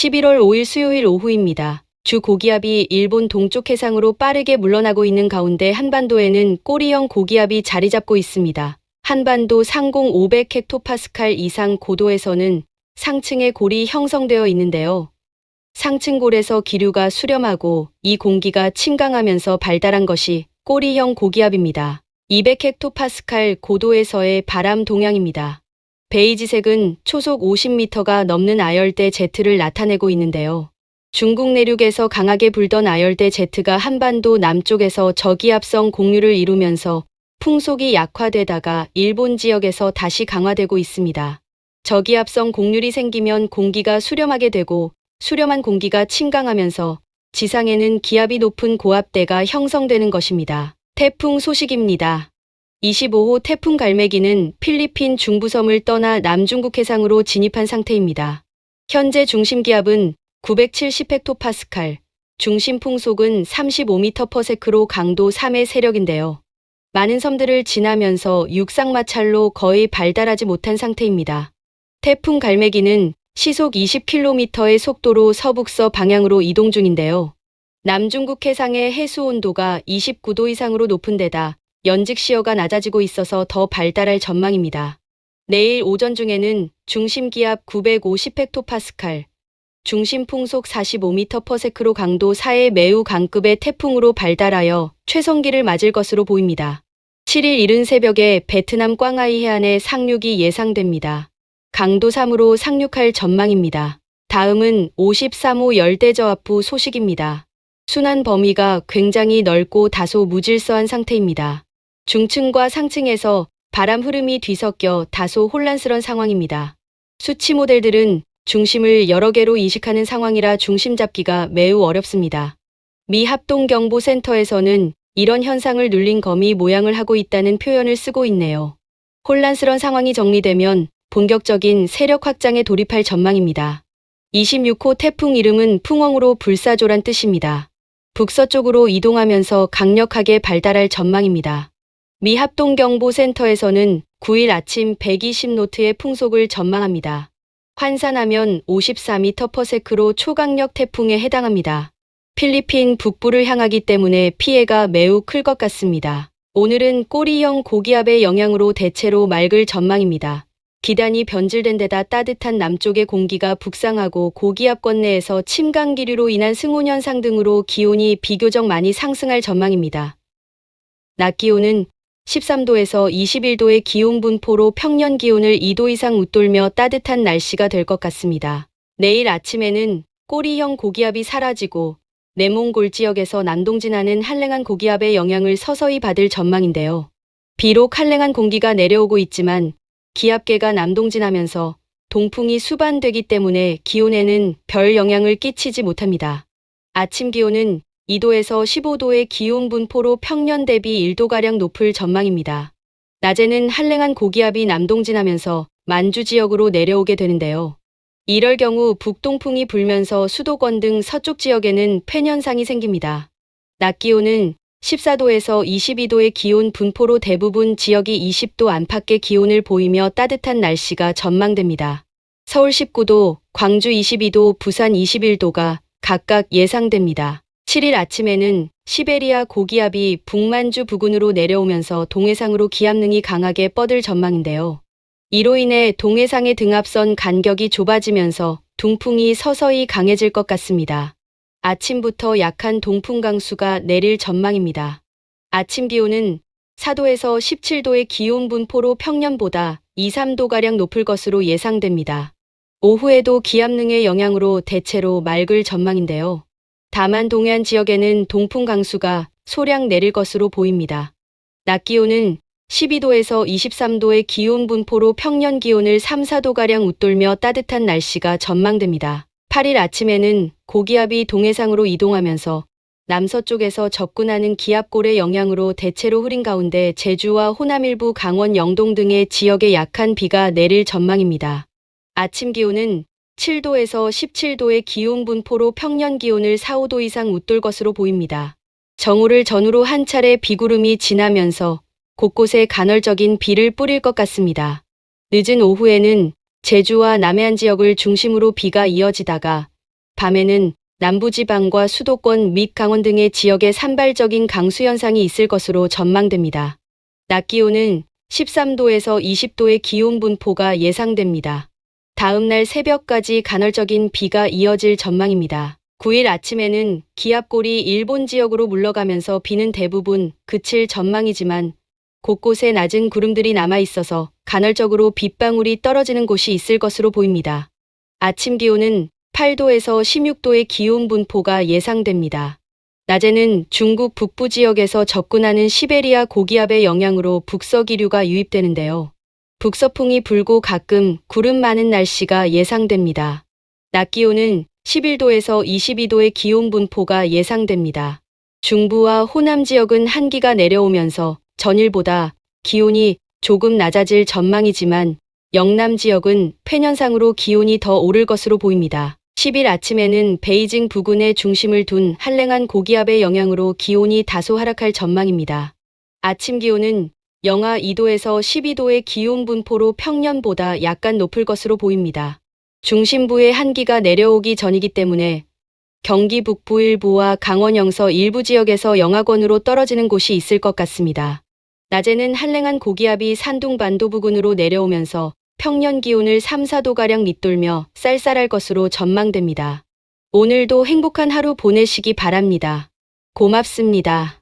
11월 5일 수요일 오후입니다. 주 고기압이 일본 동쪽 해상으로 빠르게 물러나고 있는 가운데 한반도에는 꼬리형 고기압이 자리 잡고 있습니다. 한반도 상공 500헥토파스칼 이상 고도에서는 상층의 골이 형성되어 있는데요. 상층골에서 기류가 수렴하고 이 공기가 침강하면서 발달한 것이 꼬리형 고기압입니다. 200헥토파스칼 고도에서의 바람 동향입니다. 베이지색은 초속 50m가 넘는 아열대 제트를 나타내고 있는데요. 중국 내륙에서 강하게 불던 아열대 제트가 한반도 남쪽에서 저기압성 공류를 이루면서 풍속이 약화되다가 일본 지역에서 다시 강화되고 있습니다. 저기압성 공률이 생기면 공기가 수렴하게 되고 수렴한 공기가 침강하면서 지상에는 기압이 높은 고압대가 형성되는 것입니다. 태풍 소식입니다. 25호 태풍 갈매기는 필리핀 중부섬을 떠나 남중국 해상으로 진입한 상태입니다. 현재 중심 기압은 970헥토파스칼, 중심 풍속은 35m/s로 강도 3의 세력인데요. 많은 섬들을 지나면서 육상 마찰로 거의 발달하지 못한 상태입니다. 태풍 갈매기는 시속 20km의 속도로 서북서 방향으로 이동 중인데요. 남중국 해상의 해수 온도가 29도 이상으로 높은 데다 연직 시어가 낮아지고 있어서 더 발달할 전망입니다. 내일 오전 중에는 중심 기압 950헥토파스칼, 중심 풍속 45m/s로 강도 4의 매우 강급의 태풍으로 발달하여 최성기를 맞을 것으로 보입니다. 7일 이른 새벽에 베트남 꽝아이 해안에 상륙이 예상됩니다. 강도 3으로 상륙할 전망입니다. 다음은 53호 열대저압부 소식입니다. 순환 범위가 굉장히 넓고 다소 무질서한 상태입니다. 중층과 상층에서 바람 흐름이 뒤섞여 다소 혼란스런 상황입니다. 수치 모델들은 중심을 여러 개로 인식하는 상황이라 중심 잡기가 매우 어렵습니다. 미 합동경보센터에서는 이런 현상을 눌린 거미 모양을 하고 있다는 표현을 쓰고 있네요. 혼란스런 상황이 정리되면 본격적인 세력 확장에 돌입할 전망입니다. 26호 태풍 이름은 풍엉으로 불사조란 뜻입니다. 북서쪽으로 이동하면서 강력하게 발달할 전망입니다. 미 합동경보센터에서는 9일 아침 120노트의 풍속을 전망합니다. 환산하면 54m/s로 초강력 태풍에 해당합니다. 필리핀 북부를 향하기 때문에 피해가 매우 클 것 같습니다. 오늘은 꼬리형 고기압의 영향으로 대체로 맑을 전망입니다. 기단이 변질된 데다 따뜻한 남쪽의 공기가 북상하고 고기압권 내에서 침강 기류로 인한 승온 현상 등으로 기온이 비교적 많이 상승할 전망입니다. 낮 기온은 13도에서 21도의 기온 분포로 평년 기온을 2도 이상 웃돌며 따뜻한 날씨가 될 것 같습니다. 내일 아침에는 꼬리형 고기압이 사라지고 내몽골 지역에서 남동 진하는 한랭한 고기압의 영향을 서서히 받을 전망인데요. 비록 한랭한 공기가 내려오고 있지만 기압계가 남동진하면서 동풍이 수반되기 때문에 기온에는 별 영향을 끼치지 못합니다. 아침 기온은 2도에서 15도의 기온 분포로 평년 대비 1도가량 높을 전망입니다. 낮에는 한랭한 고기압이 남동진하면서 만주 지역으로 내려오게 되는데요. 이럴 경우 북동풍이 불면서 수도권 등 서쪽 지역에는 폐현상이 생깁니다. 낮 기온은 14도에서 22도의 기온 분포로 대부분 지역이 20도 안팎의 기온을 보이며 따뜻한 날씨가 전망됩니다. 서울 19도, 광주 22도, 부산 21도가 각각 예상됩니다. 7일 아침에는 시베리아 고기압이 북만주 부근으로 내려오면서 동해상으로 기압능이 강하게 뻗을 전망인데요. 이로 인해 동해상의 등압선 간격이 좁아지면서 동풍이 서서히 강해질 것 같습니다. 아침부터 약한 동풍 강수가 내릴 전망입니다. 아침 기온은 4도에서 17도의 기온 분포로 평년보다 2, 3도가량 높을 것으로 예상됩니다. 오후에도 기압능의 영향으로 대체로 맑을 전망인데요. 다만 동해안 지역에는 동풍 강수가 소량 내릴 것으로 보입니다. 낮 기온은 12도에서 23도의 기온 분포로 평년 기온을 3, 4도가량 웃돌며 따뜻한 날씨가 전망됩니다. 8일 아침에는 고기압이 동해상으로 이동하면서 남서쪽에서 접근하는 기압골의 영향으로 대체로 흐린 가운데 제주와 호남 일부 강원 영동 등의 지역에 약한 비가 내릴 전망입니다. 아침 기온은 7도에서 17도의 기온 분포로 평년 기온을 4, 5도 이상 웃돌 것으로 보입니다. 정오를 전후로 한 차례 비구름이 지나면서 곳곳에 간헐적인 비를 뿌릴 것 같습니다. 늦은 오후에는 제주와 남해안 지역을 중심으로 비가 이어지다가 밤에는 남부지방과 수도권 및 강원 등의 지역에 산발적인 강수 현상이 있을 것으로 전망됩니다. 낮 기온은 13도에서 20도의 기온 분포가 예상됩니다. 다음 날 새벽까지 간헐적인 비가 이어질 전망입니다. 9일 아침에는 기압골이 일본 지역으로 물러가면서 비는 대부분 그칠 전망이지만 곳곳에 낮은 구름들이 남아 있어서 간헐적으로 빗방울이 떨어지는 곳이 있을 것으로 보입니다. 아침 기온은 8도에서 16도의 기온 분포가 예상됩니다. 낮에는 중국 북부 지역에서 접근하는 시베리아 고기압의 영향으로 북서기류가 유입되는데요. 북서풍이 불고 가끔 구름 많은 날씨가 예상됩니다. 낮 기온은 11도에서 22도의 기온 분포가 예상됩니다. 중부와 호남 지역은 한기가 내려오면서 전일보다 기온이 조금 낮아질 전망이지만 영남 지역은 폐년상으로 기온이 더 오를 것으로 보입니다. 10일 아침에는 베이징 부근에 중심을 둔 한랭한 고기압의 영향으로 기온이 다소 하락할 전망입니다. 아침 기온은 영하 2도에서 12도의 기온 분포로 평년보다 약간 높을 것으로 보입니다. 중심부의 한기가 내려오기 전이기 때문에 경기 북부 일부와 강원 영서 일부 지역에서 영하권으로 떨어지는 곳이 있을 것 같습니다. 낮에는 한랭한 고기압이 산둥 반도 부근으로 내려오면서 평년 기온을 3, 4도가량 밑돌며 쌀쌀할 것으로 전망됩니다. 오늘도 행복한 하루 보내시기 바랍니다. 고맙습니다.